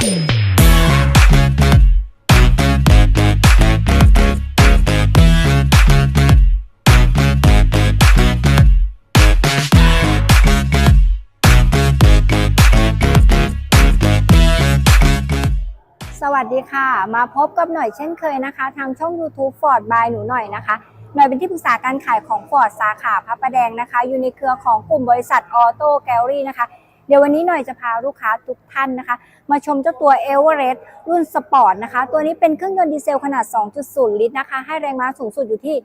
สวัสดีค่ะ มาพบกับหน่อยเช่นเคยนะคะ ทางช่อง YouTube Ford by หนูหน่อยนะคะ หน่อยเป็นที่ปรึกษาการขายของ Ford สาขาพระประแดงนะคะ อยู่ในเครือของกลุ่มบริษัทออโต้แกลลี่นะคะ เดี๋ยววันนี้หน่อยจะพาลูกค้าทุกท่านนะคะ มาชมเจ้าตัว e v e r e s t รุ่นสปอร์ตนะคะ ตัวนี้เป็นเครื่องยนต์ดีเซลขนาด 2.0 ลิตรนะคะ ให้แรงม้าสูงสุดอยู่ที่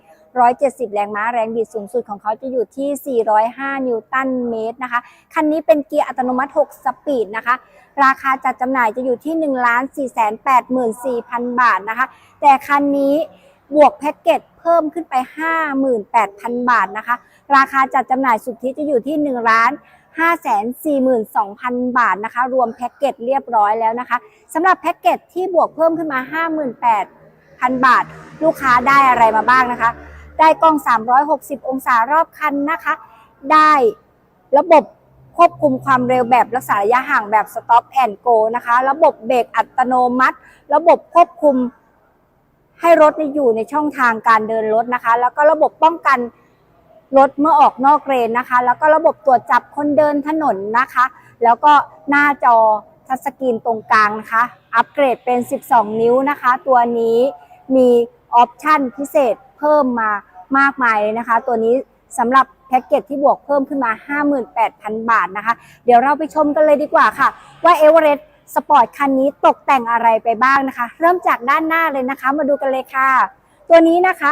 170 แรงม้า แรงบิดสูงสุดของเขาจะอยู่ที่ 405 นิวตันเมตรนะคะ คันนี้เป็นเกียร์อัตโนมัติ 6 สปีดนะคะ ราคาจัดจำหน่ายจะอยู่ที่ 1 4 8 4 0 0 0 บาทนะคะ แต่คันนี้บวกแพ็กเกจเพิ่มขึ้นไป 58,000 บาทนะคะ ราคาจัดจำหน่ายสุทธิจะอยู่ที่ 1 ล้าน 542,000 บาทนะคะ รวมแพ็กเกจเรียบร้อยแล้วนะคะสำหรับแพ็กเกจที่บวกเพิ่มขึ้นมา 58,000 บาท ลูกค้าได้อะไรมาบ้างนะคะ ได้กล้อง 360 องศารอบคันนะคะ ได้ระบบควบคุมความเร็วแบบรักษาระยะห่างแบบ Stop and Go นะคะ ระบบเบรกอัตโนมัติ ระบบควบคุมให้รถอยู่ในช่องทางการเดินรถนะคะ แล้วก็ระบบป้องกัน รถเมื่อออกนอกเลนนะคะ แล้วก็ระบบตรวจจับคนเดินถนนนะคะ แล้วก็หน้าจอทัชสกรีนตรงกลางนะคะ อัปเกรดเป็น 12 นิ้วนะคะ ตัวนี้มีออปชั่นพิเศษเพิ่มมามากมายเลยนะคะ ตัวนี้สำหรับแพ็กเกจที่บวกเพิ่มขึ้นมา 58,000 บาทนะคะ เดี๋ยวเราไปชมกันเลยดีกว่าค่ะ ว่าเอเวอเรสต์สปอร์ตคันนี้ตกแต่งอะไรไปบ้างนะคะ เริ่มจากด้านหน้าเลยนะคะ มาดูกันเลยค่ะ ตัวนี้นะคะ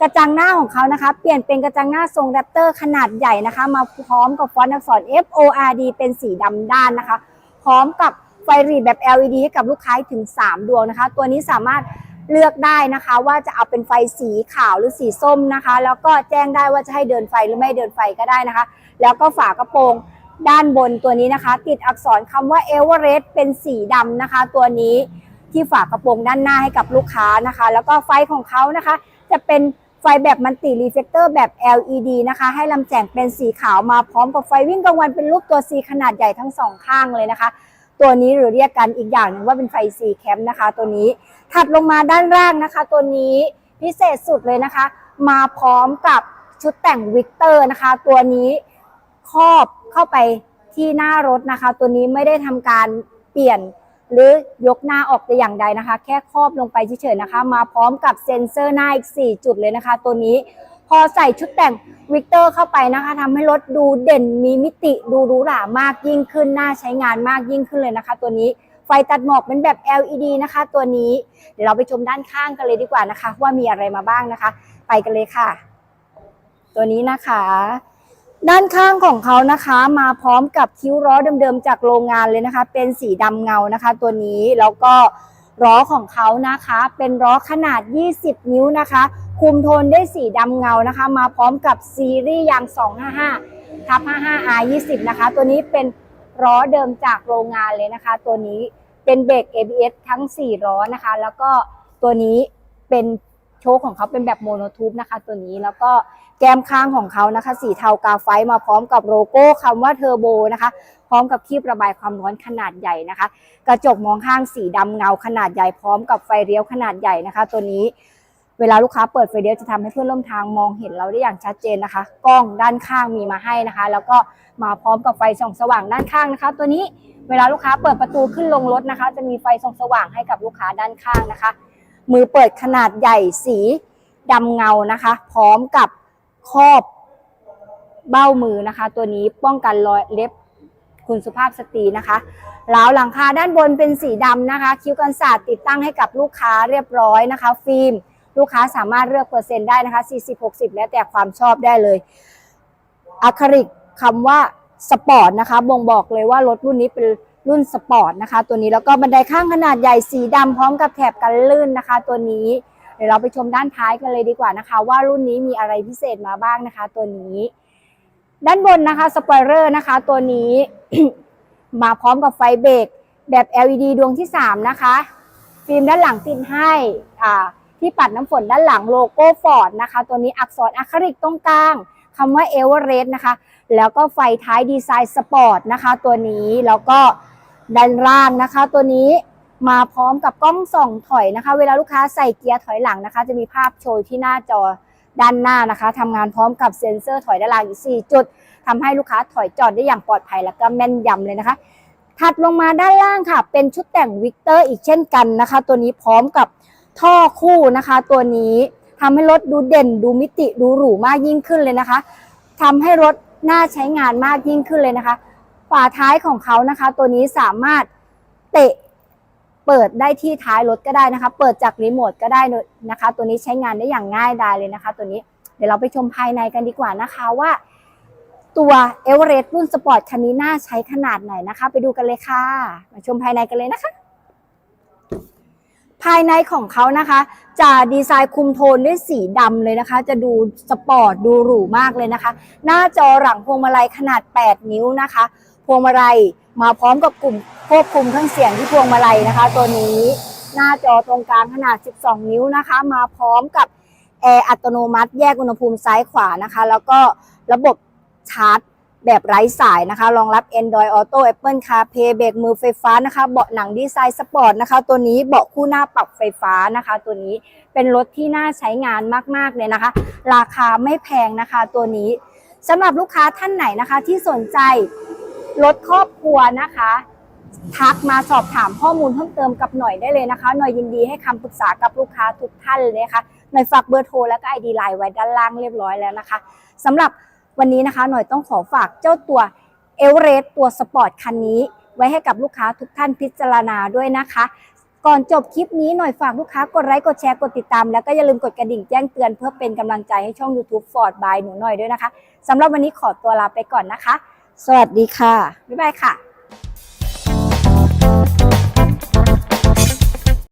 กระจังหน้าของเขานะคะ เปลี่ยนเป็นกระจังหน้าทรงแรปเตอร์ขนาดใหญ่นะคะ มาพร้อมกับฟอนต์อักษร F O R D เป็นสีดำด้านนะคะ พร้อมกับไฟรีแบบ LED ให้กับลูกค้าถึง 3 ดวงนะคะ ตัวนี้สามารถเลือกได้นะคะว่าจะเอาเป็นไฟสีขาวหรือสีส้มนะคะ แล้วก็แจ้งได้ว่าจะให้เดินไฟหรือไม่เดินไฟก็ได้นะคะ แล้วก็ฝากระโปรงด้านบนตัวนี้นะคะ ติดอักษรคำว่าเอเวอเรสต์เป็นสีดำนะคะ ตัวนี้ที่ฝากระโปรงด้านหน้าให้กับลูกค้านะคะ แล้วก็ไฟของเขานะคะ จะเป็น ไฟแบบมันติรีเฟกเตอร์แบบ LED นะคะ ให้ลำแสงเป็นสีขาวมาพร้อมกับไฟวิ่งกลางวันเป็นรูปตัว C ขนาดใหญ่ทั้งสองข้างเลยนะคะ ตัวนี้หรือเรียกกันอีกอย่างหนึ่งว่าเป็นไฟ C แคมนะคะ ตัวนี้ถัดลงมาด้านล่างนะคะ ตัวนี้พิเศษสุดเลยนะคะ มาพร้อมกับชุดแต่งวิกเตอร์นะคะ ตัวนี้ครอบเข้าไปที่หน้ารถนะคะ ตัวนี้ไม่ได้ทำการเปลี่ยน หรือยกหน้าออกแต่อย่างใดนะคะ แค่ครอบลงไปเฉยๆนะคะ มาพร้อมกับเซ็นเซอร์หน้าอีก 4 จุดเลยนะคะ ตัวนี้พอใส่ชุดแต่งวิกเตอร์เข้าไปนะคะทำให้รถดูเด่นมีมิติดูหรูหรามากยิ่งขึ้นน่าใช้งานมากยิ่งขึ้นเลยนะคะ ตัวนี้ไฟตัดหมอกเป็นแบบ LED นะคะ ตัวนี้เดี๋ยวเราไปชมด้านข้างกันเลยดีกว่านะคะ ว่ามีอะไรมาบ้างนะคะ ไปกันเลยค่ะ ตัวนี้นะคะ ด้านข้างของเขานะคะมาพร้อมกับคิ้วล้อเดิมๆจากโรงงานเลยนะคะ เป็นสีดำเงานะคะ ตัวนี้แล้วก็ล้อของเขานะคะ เป็นล้อขนาด 20 นิ้วนะคะ คุมโทนด้วยสีดำเงานะคะ มาพร้อมกับซีรีส์ยาง 255ทับ 55R20 นะคะ ตัวนี้เป็นล้อเดิมจากโรงงานเลยนะคะ ตัวนี้เป็นเบรก ABS ทั้ง 4 ล้อนะคะ แล้วก็ตัวนี้เป็นโชคของเขาเป็นแบบโมโนทูบนะคะ ตัวนี้แล้วก็ แก้มข้างของเขานะคะ สีเทากาไฟมาพร้อมกับโลโก้คำว่าเทอร์โบนะคะ พร้อมกับคีบระบายความร้อนขนาดใหญ่นะคะ กระจกมองข้างสีดำเงาขนาดใหญ่พร้อมกับไฟเลี้ยวขนาดใหญ่นะคะ ตัวนี้เวลาลูกค้าเปิดไฟเลี้ยวจะทำให้เพื่อนร่วมทางมองเห็นเราได้อย่างชัดเจนนะคะ กล้องด้านข้างมีมาให้นะคะ แล้วก็มาพร้อมกับไฟส่องสว่างด้านข้างนะคะ ตัวนี้เวลาลูกค้าเปิดประตูขึ้นลงรถนะคะ จะมีไฟส่องสว่างให้กับลูกค้าด้านข้างนะคะ มือเปิดขนาดใหญ่สีดำเงานะคะ พร้อมกับ ครอบเบ้ามือนะคะ ตัวนี้ป้องกันรอยเล็บคุณสุภาพสตรีนะคะราวหลังคาด้านบนเป็นสีดำนะคะ คิ้วกันศาสตร์ติดตั้งให้กับลูกค้าเรียบร้อยนะคะ ฟิล์มลูกค้าสามารถเลือกเปอร์เซ็นต์ได้นะคะ 40-60 แล้วแต่ความชอบได้เลยอะคริลิกคำว่าสปอร์ตนะคะ บ่งบอกเลยว่ารถรุ่นนี้เป็นรุ่นสปอร์ตนะคะ ตัวนี้แล้วก็บันไดข้างขนาดใหญ่สีดำพร้อมกับแถบกันลื่นนะคะ ตัวนี้ เดี๋ยวเราไปชมด้านท้ายกันเลยดีกว่านะคะ ว่ารุ่นนี้มีอะไรพิเศษมาบ้างนะคะ ตัวนี้ ด้านบนนะคะสปอยเลอร์นะคะ ตัวนี้ มาพร้อมกับไฟเบรกแบบ LED ดวงที่ 3 นะคะ ฟิล์มด้านหลังติดให้อ่าที่ปัดน้ำฝนด้านหลังโลโก้ฟอร์ดนะคะ ตัวนี้อักษรอะคริลิกตรงกลางคำว่าเอเวอเรสต์นะคะ แล้วก็ไฟท้ายดีไซน์สปอร์ตนะคะ ตัวนี้แล้วก็ด้านล่างนะคะ ตัวนี้ มาพร้อมกับกล้องส่องถอยนะคะ เวลาลูกค้าใส่เกียร์ถอยหลังนะคะ จะมีภาพโชว์ที่หน้าจอด้านหน้านะคะทำงานพร้อมกับเซ็นเซอร์ถอยด้านหล่างอีก 4 จุดทำให้ลูกค้าถอยจอดได้อย่างปลอดภัยแล้วก็แม่นยำเลยนะคะ ถัดลงมาด้านล่างค่ะ เป็นชุดแต่งวิกเตอร์อีกเช่นกันนะคะ ตัวนี้พร้อมกับท่อคู่นะคะ ตัวนี้ทำให้รถดูเด่น ดูมิติดูหรูมากยิ่งขึ้นเลยนะคะทำให้รถน่าใช้งานมากยิ่งขึ้นเลยนะคะ ฝาท้ายของเขานะคะ ตัวนี้สามารถเตะ เปิดได้ที่ท้ายรถก็ได้นะคะ เปิดจากรีโมทก็ได้นะคะ ตัวนี้ใช้งานได้อย่างง่ายดายเลยนะคะ ตัวนี้เดี๋ยวเราไปชมภายในกันดีกว่านะคะว่า ตัวเอเวอเรสต์รุ่นสปอร์ตคันนี้น่าใช้ขนาดไหนนะคะ ไปดูกันเลยค่ะ มาชมภายในกันเลยนะคะ ภายในของเขานะคะ จะดีไซน์คุมโทนด้วยสีดำเลยนะคะ จะดูสปอร์ตดูหรูมากเลยนะคะ หน้าจอหลังพวงมาลัยขนาด 8 นิ้วนะคะ พวงมาลัยมาพร้อมกับกลุ่มควบคุมเครื่องเสียงที่พวงมาลัยนะคะ ตัวนี้หน้าจอตรงกลางขนาด 12 นิ้วนะคะ มาพร้อมกับแอร์อัตโนมัติแยกอุณหภูมิซ้ายขวานะคะ แล้วก็ระบบชาร์จแบบไร้สายนะคะ รองรับ Android Auto Apple CarPlay เบรกมือไฟฟ้านะคะ เบาะหนังดีไซน์สปอร์ตนะคะ ตัวนี้เบาะคู่หน้าปรับไฟฟ้านะคะ ตัวนี้เป็นรถที่น่าใช้งานมากๆเลยนะคะ ราคาไม่แพงนะคะตัวนี้สำหรับลูกค้าท่านไหนนะคะที่สนใจ รถครอบครัวนะคะ ทักมาสอบถามข้อมูลเพิ่มเติมกับหน่อยได้เลยนะคะ หน่อยยินดีให้คำปรึกษากับลูกค้าทุกท่านเลยนะคะหน่อยฝากเบอร์โทรแล้วก็ไอดีไลน์ไว้ด้านล่างเรียบร้อยแล้วนะคะสำหรับวันนี้นะคะ หน่อยต้องขอฝากเจ้าตัวเอเวอเรสต์ตัวสปอร์ตคันนี้ ไว้ให้กับลูกค้าทุกท่านพิจารณาด้วยนะคะ ก่อนจบคลิปนี้หน่อยฝากลูกค้ากดไลค์กดแชร์กดติดตาม แล้วก็อย่าลืมกดกระดิ่งแจ้งเตือนเพื่อเป็นกำลังใจให้ช่อง YouTube Ford by หนูหน่อยด้วยนะคะสำหรับวันนี้ขอตัวลาไปก่อนนะคะ สวัสดีค่ะ บ๊ายบายค่ะ